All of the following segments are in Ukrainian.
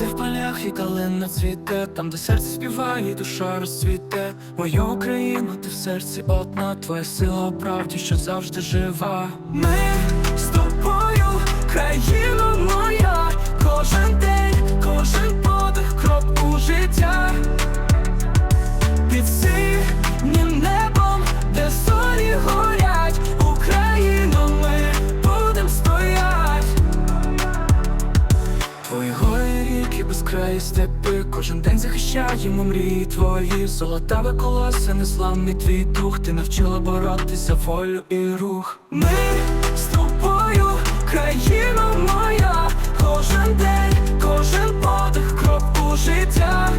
Де в полях і калина цвіте, там, де серце співає, і душа розцвіте. Моя Україна, ти в серці одна, твоя сила правді, що завжди жива. Ми з тобою, країна моя, безкраї степи, кожен день захищаємо мрії твої, золотаве колоса, незламний твій дух, ти навчила боротися волю і рух. Ми з тобою, країна моя, кожен день, кожен подих, крок у життя.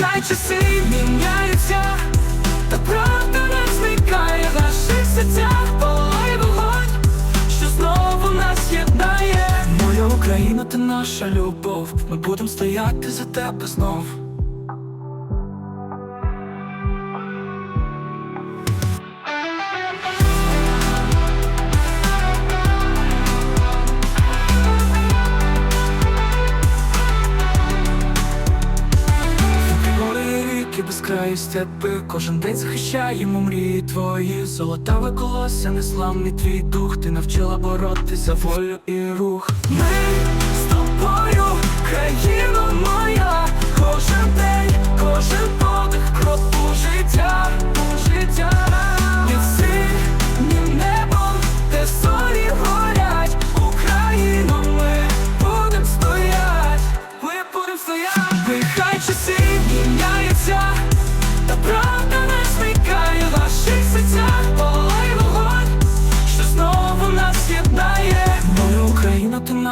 Хай часи міняються, Україна, ти наша любов. Ми будемо стояти за тебе знов. Ріки, безкраї степи, кожен день захищаємо мрії твої, золотаве колося, незламний твій дух, ти навчила боротися волю і рух. Ми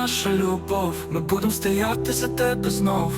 наша любов, ми будемо стояти за тебе знов.